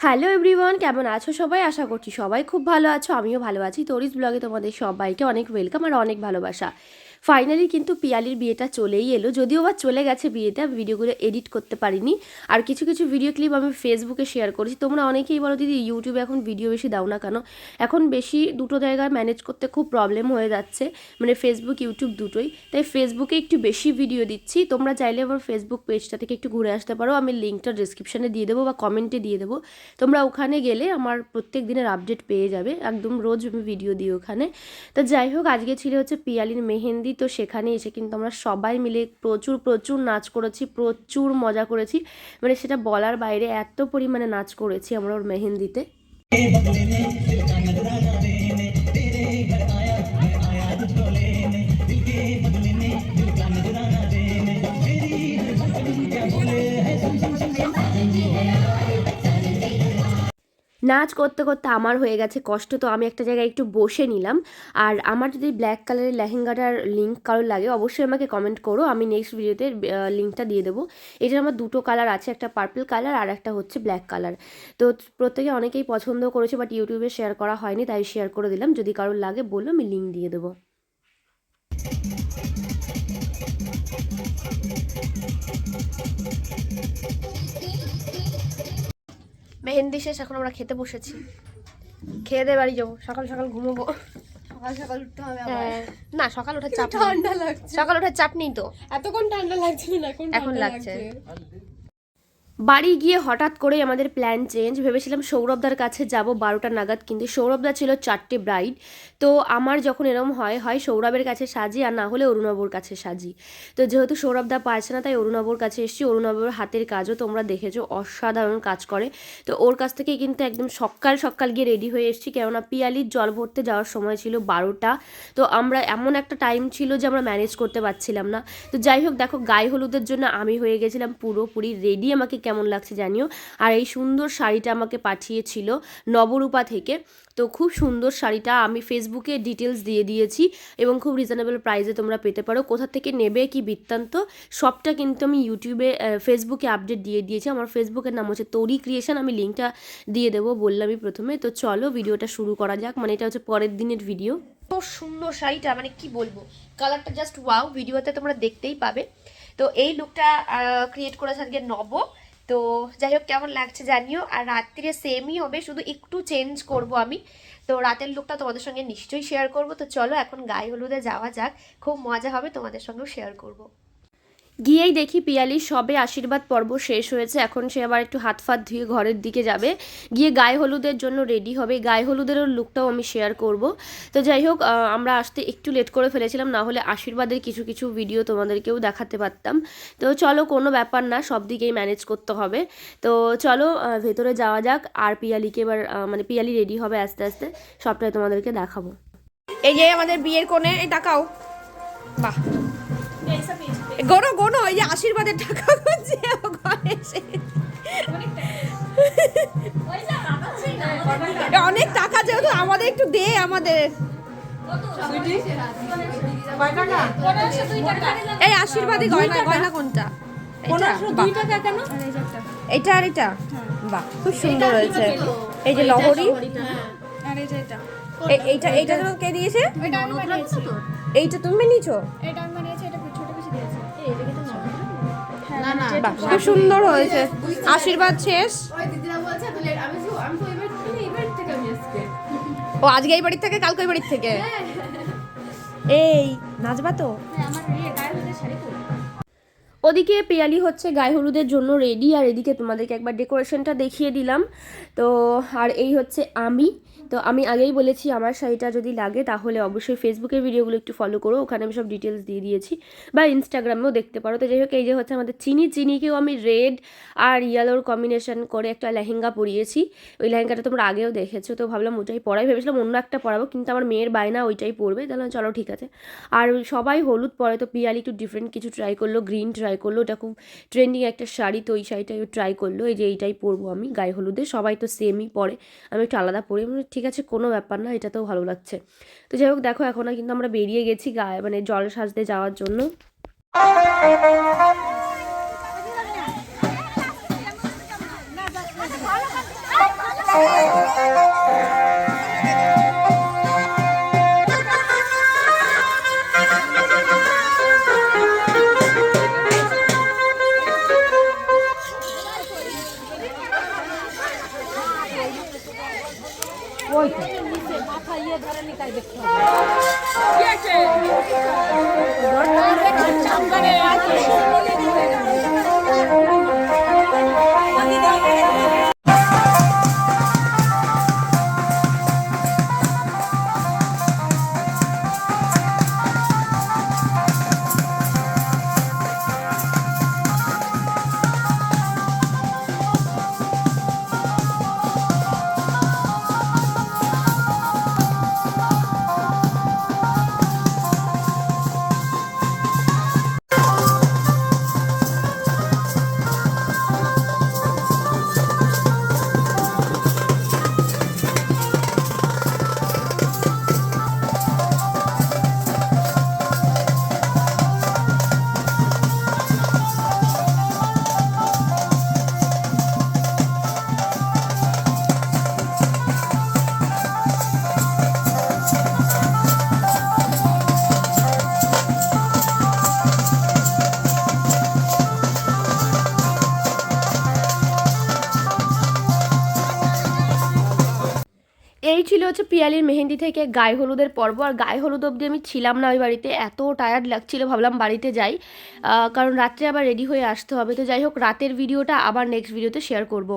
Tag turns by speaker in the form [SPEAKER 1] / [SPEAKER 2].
[SPEAKER 1] Hello everyone, কেমন আছো সবাই? আশা করছি সবাই খুব ভালো আছো। আমিও ভালো আছি। তরিস ব্লগে তোমাদের সবাইকে অনেক ওয়েলকাম আর অনেক ভালোবাসা। ফাইনালি কিন্তু পিয়ালির বিয়েটা চলেই এলো। যদিও বা চলে গেছে বিয়েতে, আমি ভিডিওগুলো এডিট করতে পারিনি। আর কিছু কিছু ভিডিও ক্লিপ আমি ফেসবুকে শেয়ার করেছি। তোমরা অনেকেই বলো, দিদি ইউটিউবে এখন ভিডিও বেশি দাও না কেন? এখন বেশি দুটো জায়গায় ম্যানেজ করতে খুব প্রবলেম হয়ে যাচ্ছে। মানে ফেসবুক ইউটিউব দুটোই। তাই ফেসবুকে একটু বেশি ভিডিও দিচ্ছি। তোমরা চাইলে আমার ফেসবুক পেজটা থেকে একটু ঘুরে আসতে পারো। আমি লিঙ্কটা ডিসক্রিপশানে দিয়ে দেবো বা কমেন্টে দিয়ে দেবো। তোমরা ওখানে গেলে আমার প্রত্যেক দিনের আপডেট পেয়ে যাবে। একদম রোজ আমি ভিডিও দিই ওখানে। তা যাই হোক, আজকে ছিল হচ্ছে পিয়ালির মেহেন্দি তো সেখানে এসে কিন্তু আমরা সবাই মিলে প্রচুর প্রচুর নাচ করেছি, প্রচুর মজা করেছি। মানে সেটা বলার বাইরে এত পরিমাণে নাচ করেছি আমরা ওর মেহেন্দিতে। নাচ করতে করতে আমার হয়ে গেছে কষ্ট, তো আমি একটা জায়গায় একটু বসে নিলাম। আর আমার যদি ব্ল্যাক কালারের লেহেঙ্গাটার লিঙ্ক কারোর লাগে, অবশ্যই আমাকে কমেন্ট করো, আমি নেক্সট ভিডিওতে লিঙ্কটা দিয়ে দেবো। এটার আমার দুটো কালার আছে, একটা পার্পল কালার আর একটা হচ্ছে ব্ল্যাক কালার তো প্রত্যেকে অনেকেই পছন্দ করেছে বাট ইউটিউবে শেয়ার করা হয়নি, তাই শেয়ার করে দিলাম। যদি কারোর লাগে বলল আমি লিঙ্ক দিয়ে দেবো। মেহেন্দি শেষ এখন আমরা খেতে বসেছি। খেয়ে দিয়ে বাড়ি যাব সকাল সকাল ঘুমোবো।
[SPEAKER 2] সকাল সকাল উঠতে হবে
[SPEAKER 1] হ্যাঁ, না সকাল ওঠার চাপ
[SPEAKER 2] ঠান্ডা লাগছে।
[SPEAKER 1] সকাল ওঠার চাপ নেই তো।
[SPEAKER 2] এতক্ষণ ঠান্ডা লাগছিল না এখন
[SPEAKER 1] এখন লাগছে। বাড়ি গিয়ে হঠাৎ করেই আমাদের প্ল্যান চেঞ্জ ভেবেছিলাম সৌরভদার কাছে যাব, বারোটা নাগাদ, কিন্তু সৌরভদা ছিল চারটে ব্রাইড তো আমার যখন এরম হয় হয় সৌরভের কাছে সাজি, আর না হলে অরুণাবর কাছে সাজি। তো যেহেতু সৌরভদা পারছে না, তাই অরুণাবর কাছে এসেছি। অরুণাবর হাতের কাজও তোমরা দেখেছ, অসাধারণ কাজ করে। তো ওর কাছ থেকে কিন্তু একদম সকাল সকাল গিয়ে রেডি হয়ে এসেছি, কেননা পিয়ালির জল ভরতে যাওয়ার সময় ছিল বারোটা। তো আমরা এমন একটা টাইম ছিল যে আমরা ম্যানেজ করতে পারছিলাম না। তো যাই হোক, দেখো গায়ে হলুদের জন্য আমি হয়ে গেছিলাম পুরোপুরি রেডি আমাকে কেমন লাগছে জানিও। আর এই সুন্দর শাড়িটা আমাকে পাঠিয়েছিল নবরূপা থেকে। তো খুব সুন্দর শাড়িটা আমি ফেসবুকে ডিটেলস দিয়ে দিয়েছি এবং খুব রিজনেবল প্রাইসে তোমরা পেতে পারো। কোথা থেকে নেবে, কি বৃত্তান্ত, সবটা কিন্তু আমি ইউটিউবে ফেসবুকে আপডেট দিয়ে দিয়েছি। আমার ফেসবুকের নাম হচ্ছে তরি ক্রিয়েশন আমি লিঙ্কটা দিয়ে দেবো বললামই প্রথমে। তো চলো ভিডিওটা শুরু করা যাক। মানে এটা হচ্ছে পরের দিনের ভিডিও তো সুন্দর শাড়িটা মানে কি বলব? কালারটা জাস্ট ওয়াও ভিডিওতে তোমরা দেখতেই পাবে। তো এই লুকটা ক্রিয়েট করেছে আজকে নব। তো যাই হোক, কেমন লাগছে জানিও। আর রাত্রিরে সেমই হবে, শুধু একটু চেঞ্জ করব আমি। তো রাতের লুকটা তোমাদের সঙ্গে নিশ্চয়ই শেয়ার করব। তো চলো এখন গায়ে হলুদে যাওয়া যাক। খুব মজা হবে তোমাদের সঙ্গেও শেয়ার করব। গিয়েই দেখি পিয়ালির সবে আশীর্বাদ পর্ব শেষ হয়েছে। এখন সে আবার একটু হাত ফাত ধুয়ে ঘরের দিকে যাবে। গিয়ে গায়ে হলুদের জন্য রেডি হবে। গায়ে হলুদেরও লুকটাও আমি শেয়ার করব। তো যাই হোক আমরা আসতে একটু লেট করে ফেলেছিলাম, না হলে আশীর্বাদের কিছু কিছু ভিডিও তোমাদেরকেও দেখাতে পারতাম। তো চলো, কোনো ব্যাপার না, সব দিকেই ম্যানেজ করতে হবে। তো চলো ভেতরে যাওয়া যাক। আর পিয়ালিকে এবার মানে পিয়ালি রেডি হবে আস্তে আস্তে। সবটাই তোমাদেরকে দেখাবো। এই যে আমাদের বিয়ের কোণে, এই টাকাও বাহ। গোনো গোনো এই যে আশীর্বাদের টাকা ও ঘরে এসে। অনেক টাকা যেহেতু আমাদের একটু দে আমাদের। এই আশীর্বাদী গয়না গয়না কোনটা? এটা? আর এটা? বাহ খুব সুন্দর হয়েছে। এই যে লহরি। এইটা এইটা তোমাকে কে দিয়েছে? এইটা তুমি বানিয়েছো?
[SPEAKER 2] এটা আমি বানিয়েছি এটা
[SPEAKER 1] খুব সুন্দর হয়েছে। আশীর্বাদ শেষ। ও আজকে এই বাড়ির থেকে কালকে ওই বাড়ির থেকে? এই নাচবা তো?
[SPEAKER 2] হ্যাঁ আমার
[SPEAKER 1] ওদিকে পিয়ালি হচ্ছে গায়ে হলুদের জন্য রেডি আর এদিকে তোমাদেরকে একবার ডেকোরেশনটা দেখিয়ে দিলাম। তো, আর এই হচ্ছে আমি। তো আমি আগেই বলেছি, আমার শাড়িটা যদি লাগে তাহলে অবশ্যই ফেসবুকের ভিডিওগুলো একটু ফলো করো, ওখানে আমি সব ডিটেলস দিয়ে দিয়েছি। বা ইনস্টাগ্রামেও দেখতে পারো। তো যাই হোক, এই যে হচ্ছে আমাদের চিনি, চিনিকেও আমি রেড আর ইয়েলোর কম্বিনেশন করে একটা লেহেঙ্গা পরিয়েছি। ওই লেহেঙ্গাটা তোমরা আগেও দেখেছ, তো ভাবলাম ওটাই পরাই। ভেবেছিলাম অন্য একটা পরাবো, কিন্তু আমার মেয়ের বায়না ওইটাই পরবে। তাহলে চলো ঠিক আছে। আর সবাই হলুদ পরে, তো পিয়ালি একটু ডিফারেন্ট কিছু ট্রাই করল গ্রিন ট্রাই করল ওটা খুব ট্রেন্ডিং একটা শাড়ি তো ওই শাড়িটাই ট্রাই করল এই যে এইটাই পরবো আমি গায়ে হলুদে সবাই তো সেমই পরে আমি একটু আলাদা পরি বললাম, ঠিক আছে কোনো ব্যাপার না এটাতেও ভালো লাগছে তো যাই হোক দেখো এখন কিন্তু আমরা বেরিয়ে গেছি গায়ে মানে জল সাজতে যাওয়ার জন্য
[SPEAKER 2] না
[SPEAKER 1] এই ছিল হচ্ছে পিয়ালির মেহেন্দি থেকে গায়ে হলুদের পর্ব। আর গায়ে হলুদ অবধি আমি ছিলাম না ওই বাড়িতে, এত টায়ার্ড লাগছিল, ভাবলাম বাড়িতে যাই। কারণ রাত্রে আবার রেডি হয়ে আসতে হবে। তো যাই হোক, রাতের ভিডিওটা আবার নেক্সট ভিডিওতে শেয়ার করব।